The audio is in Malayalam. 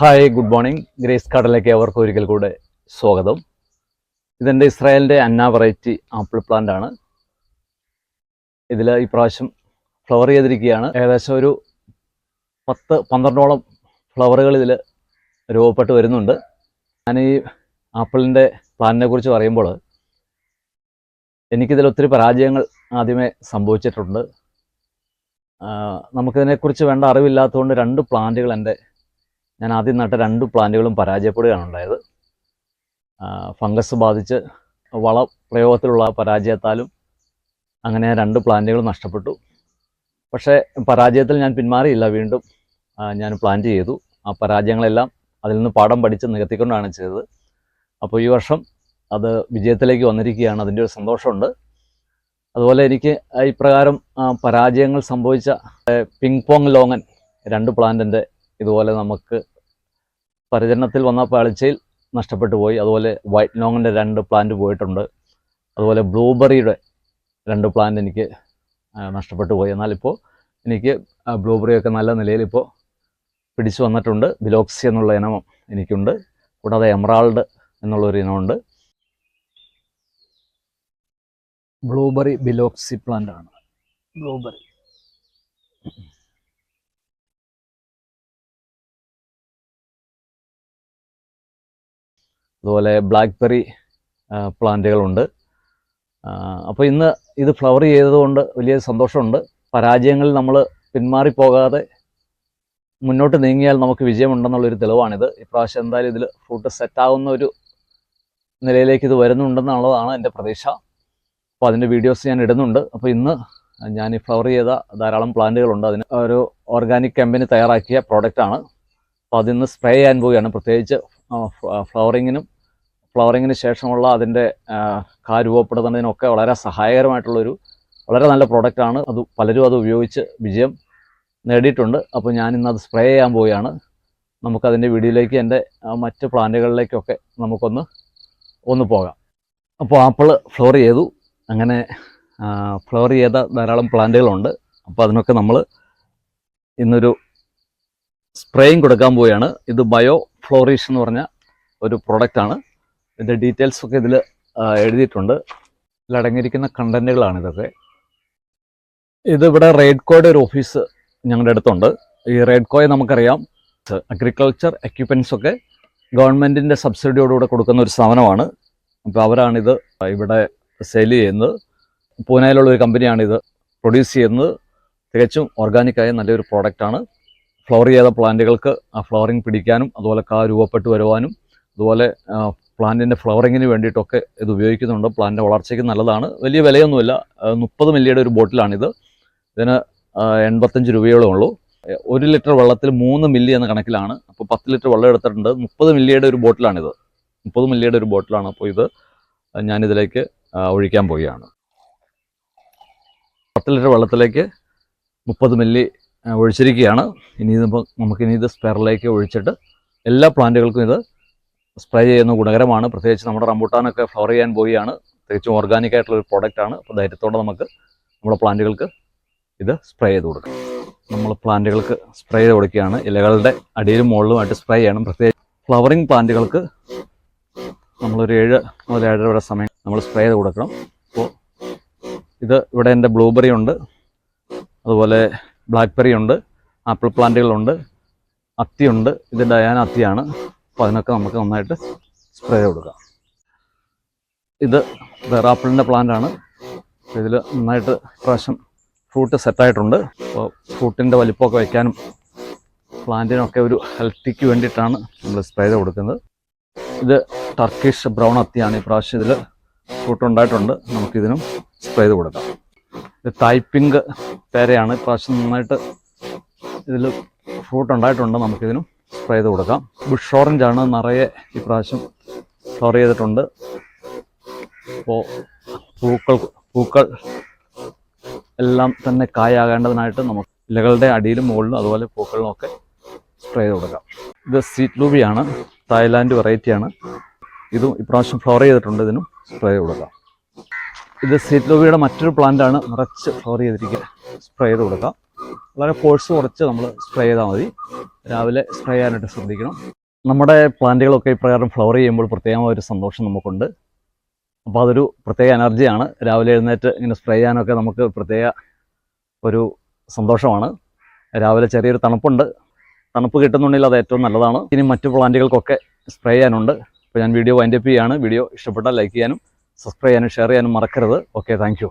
Hi good morning. ഗ്രേസ് കാർഡിലേക്ക് അവർക്ക് ഒരിക്കൽ കൂടെ സ്വാഗതം. ഇതെന്റെ ഇസ്രായേലിന്റെ അന്ന വെറൈറ്റി ആപ്പിൾ പ്ലാന്റ് ആണ്. ഇതിൽ ഈ പ്രാവശ്യം ഫ്ലവർ ചെയ്തിരിക്കുകയാണ്. ഏകദേശം ഒരു പത്ത് പന്ത്രണ്ടോളം ഫ്ലവറുകൾ ഇതിൽ രൂപപ്പെട്ട് വരുന്നുണ്ട്. ഞാൻ ഈ ആപ്പിളിന്റെ പ്ലാന്റിനെ കുറിച്ച് പറയുമ്പോൾ എനിക്കിതിൽ ഒത്തിരി പരാജയങ്ങൾ ആദ്യമേ സംഭവിച്ചിട്ടുണ്ട്. നമുക്കിതിനെക്കുറിച്ച് വേണ്ട അറിവില്ലാത്തതുകൊണ്ട് രണ്ട് പ്ലാന്റുകൾ എന്റെ ഞാൻ ആദ്യം നട്ട രണ്ട് പ്ലാന്റുകളും പരാജയപ്പെടുകയാണ് ഉണ്ടായത്. ഫംഗസ് ബാധിച്ച് വള പ്രയോഗത്തിലുള്ള പരാജയത്താലും അങ്ങനെ രണ്ട് പ്ലാന്റുകളും നഷ്ടപ്പെട്ടു. പക്ഷേ പരാജയത്തിൽ ഞാൻ പിന്മാറിയില്ല വീണ്ടും ഞാൻ പ്ലാന്റ് ചെയ്തു. ആ പരാജയങ്ങളെല്ലാം അതിൽ നിന്ന് പാഠം പഠിച്ച് നികത്തിക്കൊണ്ടാണ് ചെയ്തത്. അപ്പോൾ ഈ വർഷം അത് വിജയത്തിലേക്ക് വന്നിരിക്കുകയാണ്. അതിന്റെ ഒരു സന്തോഷമുണ്ട്. അതുപോലെ എനിക്ക് ഇപ്രകാരം പരാജയങ്ങൾ സംഭവിച്ച പിങ് പോങ് ലോങ്ങൻ രണ്ട് പ്ലാന്റിന്റെ ഇതുപോലെ നമുക്ക് പരിചരണത്തിൽ വന്ന പാളിച്ചയിൽ നഷ്ടപ്പെട്ടു പോയി. അതുപോലെ വൈറ്റ് ലോങ്ങിന്റെ രണ്ട് പ്ലാന്റ് പോയിട്ടുണ്ട്. അതുപോലെ ബ്ലൂബെറിയുടെ രണ്ട് പ്ലാന്റ് എനിക്ക് നഷ്ടപ്പെട്ടു പോയി. എന്നാലിപ്പോൾ എനിക്ക് ബ്ലൂബെറിയൊക്കെ നല്ല നിലയിൽ ഇപ്പോൾ പിടിച്ചു വന്നിട്ടുണ്ട്. ബിലോക്സി എന്നുള്ള ഇനം എനിക്കുണ്ട്. കൂടാതെ എമറാൾഡ് എന്നുള്ളൊരു ഇനമുണ്ട് ബ്ലൂബെറി ബിലോക്സി പ്ലാന്റ് ആണ്. ബ്ലൂബെറി. അതുപോലെ ബ്ലാക്ക്ബെറി പ്ലാന്റുകളുണ്ട് അപ്പോൾ ഇന്ന് ഇത് ഫ്ലവർ ചെയ്തതുകൊണ്ട് വലിയ സന്തോഷമുണ്ട്. പരാജയങ്ങളിൽ നമ്മൾ പിന്മാറിപ്പോകാതെ മുന്നോട്ട് നീങ്ങിയാൽ നമുക്ക് വിജയമുണ്ടെന്നുള്ളൊരു തെളിവാണിത്. ഇപ്രാവശ്യം എന്തായാലും ഇതിൽ ഫ്രൂട്ട് സെറ്റാവുന്ന ഒരു നിലയിലേക്ക് ഇത് വരുന്നുണ്ടെന്നുള്ളതാണ് എന്റെ പ്രതീക്ഷ. അപ്പോൾ അതിന്റെ വീഡിയോസ് ഞാൻ ഇടുന്നുണ്ട്. അപ്പോൾ ഇന്ന് ഞാൻ ഈ ഫ്ലവർ ചെയ്ത ധാരാളം പ്ലാന്റുകളുണ്ട് അതിന് ഒരു ഓർഗാനിക് കമ്പനി തയ്യാറാക്കിയ പ്രോഡക്റ്റാണ് അപ്പോൾ അതിന്ന് സ്പ്രേ ചെയ്യാൻ പോവുകയാണ്. പ്രത്യേകിച്ച് ഫ്ലവറിങ്ങിനും ഫ്ലവറിങ്ങിന് ശേഷമുള്ള അതിന്റെ കാ രൂപപ്പെടുന്നതിനൊക്കെ വളരെ സഹായകരമായിട്ടുള്ളൊരു വളരെ നല്ല പ്രോഡക്റ്റാണ് അത് പലരും അത് ഉപയോഗിച്ച് വിജയം നേടിയിട്ടുണ്ട്. അപ്പോൾ ഞാൻ ഇന്ന് അത് സ്പ്രേ ചെയ്യാൻ പോവുകയാണ്. നമുക്കതിന്റെ വീഡിയോയിലേക്ക് എന്റെ മറ്റ് പ്ലാന്റുകളിലേക്കൊക്കെ നമുക്കൊന്ന് ഒന്ന് പോകാം. അപ്പോൾ ആപ്പിൾ ഫ്ലോർ ചെയ്തു. അങ്ങനെ ഫ്ലോർ ചെയ്ത ധാരാളം പ്ലാന്റുകളുണ്ട് അപ്പോൾ അതിനൊക്കെ നമ്മൾ ഇന്നൊരു സ്പ്രേയും കൊടുക്കാൻ പോവുകയാണ്. ഇത് ബയോ ഫ്ലോറിഷ് എന്ന് പറഞ്ഞ ഒരു പ്രോഡക്റ്റാണ് ഇതിന്റെ ഡീറ്റെയിൽസ് ഒക്കെ ഇതിൽ എഴുതിയിട്ടുണ്ട്. ഇതിലടങ്ങിയിരിക്കുന്ന കണ്ടന്റുകളാണ് ഇതൊക്കെ ഇതിവിടെ റെയ്ഡ്കോയുടെ ഒരു ഓഫീസ് ഞങ്ങളുടെ അടുത്തുണ്ട്. ഈ റെയ്ഡ്കോയെ നമുക്കറിയാം. അഗ്രികൾച്ചർ എക്യുപ്മെന്റ്സ് ഒക്കെ ഗവൺമെന്റിന്റെ സബ്സിഡിയോടുകൂടെ കൊടുക്കുന്ന ഒരു സ്ഥാപനമാണ്. അപ്പോൾ അവരാണിത് ഇവിടെ സെയിൽ ചെയ്യുന്നത്. പൂനെയിലുള്ള ഒരു കമ്പനിയാണിത് പ്രൊഡ്യൂസ് ചെയ്യുന്നത്. തികച്ചും ഓർഗാനിക്കായ നല്ലൊരു പ്രോഡക്റ്റാണ് ഫ്ലവർ ചെയ്ത പ്ലാന്റുകൾക്ക് ആ ഫ്ലവറിങ് പിടിക്കാനും അതുപോലെ കാ രൂപപ്പെട്ട് വരുവാനും അതുപോലെ പ്ലാന്റിന്റെ ഫ്ലവറിങ്ങിന് വേണ്ടിയിട്ടൊക്കെ ഇത് ഉപയോഗിക്കുന്നുണ്ട്. പ്ലാന്റിന്റെ വളർച്ചയ്ക്ക് നല്ലതാണ്. വലിയ വിലയൊന്നുമില്ല. മുപ്പത് മില്ലിയുടെ ഒരു ബോട്ടിലാണിത്. ഇതിന് എൺപത്തഞ്ച് രൂപയോളം ഉള്ളൂ. ഒരു ലിറ്റർ വെള്ളത്തിൽ മൂന്ന് മില്ലി എന്ന കണക്കിലാണ്. അപ്പോൾ പത്ത് ലിറ്റർ വെള്ളം എടുത്തിട്ടുണ്ട്. മുപ്പത് മില്ലിയുടെ ഒരു ബോട്ടിലാണിത്. മുപ്പത് മില്ലിയുടെ ഒരു ബോട്ടിലാണ് അപ്പോൾ ഇത് ഞാനിതിലേക്ക് ഒഴിക്കാൻ പോവുകയാണ്. പത്ത് ലിറ്റർ വെള്ളത്തിലേക്ക് മുപ്പത് മില്ലി ഒഴിച്ചിരിക്കുകയാണ്. ഇനി ഇതിപ്പോൾ നമുക്കിനി ഇത് സ്പെയറിലേക്ക് ഒഴിച്ചിട്ട് എല്ലാ പ്ലാന്റുകൾക്കും ഇത് സ്പ്രേ ചെയ്യുന്ന ഗുണകരമാണ്. പ്രത്യേകിച്ച് നമ്മുടെ റംബൂട്ടാനൊക്കെ ഫ്ലവർ ചെയ്യാൻ പോവുകയാണ് തികച്ചും ഓർഗാനിക് ആയിട്ടുള്ള ഒരു ആണ്. അപ്പോൾ ധൈര്യത്തോടെ നമുക്ക് നമ്മുടെ പ്ലാന്റുകൾക്ക് ഇത് സ്പ്രേ ചെയ്ത് കൊടുക്കാം. നമ്മൾ പ്ലാന്റുകൾക്ക് സ്പ്രേ ചെയ്ത് കൊടുക്കുകയാണ്. ഇലകളുടെ അടിയിലും മുകളിലുമായിട്ട് സ്പ്രേ ചെയ്യണം. പ്രത്യേകിച്ച് ഫ്ലവറിങ് പ്ലാന്റുകൾക്ക് നമ്മളൊരു ഏഴ് മുതൽ ഏഴര വരെ സമയം നമ്മൾ സ്പ്രേ ചെയ്ത് കൊടുക്കണം. അപ്പോൾ ഇത് ഇവിടെ എന്റെ ബ്ലൂബെറി ഉണ്ട്. അതുപോലെ ബ്ലാക്ക്ബെറി ഉണ്ട്. ആപ്പിൾ പ്ലാന്റുകളുണ്ട്. അത്തിയുണ്ട് ഇത് ഡയാന അത്തിയാണ്. അപ്പോൾ അതിനൊക്കെ നമുക്ക് നന്നായിട്ട് സ്പ്രേ കൊടുക്കാം. ഇത് വേറാപ്പിളിന്റെ പ്ലാന്റ് ആണ്. ഇതിൽ നന്നായിട്ട് പ്രാവശ്യം ഫ്രൂട്ട് സെറ്റായിട്ടുണ്ട് അപ്പോൾ ഫ്രൂട്ടിന്റെ വലിപ്പമൊക്കെ വയ്ക്കാനും പ്ലാന്റിനൊക്കെ ഒരു ഹെൽത്തിക്ക് വേണ്ടിയിട്ടാണ് നമ്മൾ സ്പ്രേ ചെയ്ത് കൊടുക്കുന്നത്. ഇത് ടർക്കിഷ് ബ്രൗൺ അത്തിയാണ്. ഈ പ്രാവശ്യം ഇതിൽ ഫ്രൂട്ട് ഉണ്ടായിട്ടുണ്ട്. നമുക്കിതിനും സ്പ്രേ ചെയ്ത് കൊടുക്കാം. ഇത് ടൈപ്പിംഗ് പേരയാണ്. പ്രാവശ്യം നന്നായിട്ട് ഇതിൽ ഫ്രൂട്ട് ഉണ്ടായിട്ടുണ്ട്. നമുക്കിതിനും സ്പ്രേ ചെയ്ത് കൊടുക്കാം. ബുഷ് ഓറഞ്ച് ആണ് നിറയെ ഈ പ്രാവശ്യം ഫ്ലവർ ചെയ്തിട്ടുണ്ട്. അപ്പോൾ പൂക്കൾ പൂക്കൾ എല്ലാം തന്നെ കായാകേണ്ടതിനായിട്ട് നമുക്ക് ഇലകളുടെ അടിയിലും മുകളിലും അതുപോലെ പൂക്കളിലും ഒക്കെ സ്പ്രേ ചെയ്ത് കൊടുക്കാം. ഇത് സീറ്റ് ലൂബിയാണ് തായ്ലാൻഡ് വെറൈറ്റിയാണ് ഇതും ഇപ്രാവശ്യം ഫ്ലവർ ചെയ്തിട്ടുണ്ട് ഇതിനും സ്പ്രേ ചെയ്ത് കൊടുക്കാം. ഇത് സീറ്റ് ലൂബിയുടെ മറ്റൊരു പ്ലാന്റ് ആണ് നിറച്ച് ഫ്ലവർ ചെയ്തിരിക്കുക സ്പ്രേ ചെയ്ത് കൊടുക്കാം. വളരെ ഫോഴ്സ് കുറച്ച് നമ്മൾ സ്പ്രേ ചെയ്താൽ മതി. രാവിലെ സ്പ്രേ ചെയ്യാനായിട്ട് ശ്രദ്ധിക്കണം. നമ്മുടെ പ്ലാന്റുകളൊക്കെ ഇപ്രകാരം ഫ്ലവർ ചെയ്യുമ്പോൾ പ്രത്യേകമായ ഒരു സന്തോഷം നമുക്കുണ്ട്. അപ്പോൾ അതൊരു പ്രത്യേക എനർജിയാണ് രാവിലെ എഴുന്നേറ്റ് ഇങ്ങനെ സ്പ്രേ ചെയ്യാനൊക്കെ നമുക്ക് പ്രത്യേക ഒരു സന്തോഷമാണ്. രാവിലെ ചെറിയൊരു തണുപ്പുണ്ട്. തണുപ്പ് കിട്ടുന്നുണ്ടെങ്കിൽ അത് ഏറ്റവും നല്ലതാണ്. ഇനി മറ്റു പ്ലാന്റുകൾക്കൊക്കെ സ്പ്രേ ചെയ്യാനുണ്ട്. അപ്പോൾ ഞാൻ വീഡിയോ വൈൻഡപ്പ് ചെയ്യുകയാണ് വീഡിയോ ഇഷ്ടപ്പെട്ടാൽ ലൈക്ക് ചെയ്യാനും സബ്സ്ക്രൈബ് ചെയ്യാനും ഷെയർ ചെയ്യാനും മറക്കരുത്. Okay thank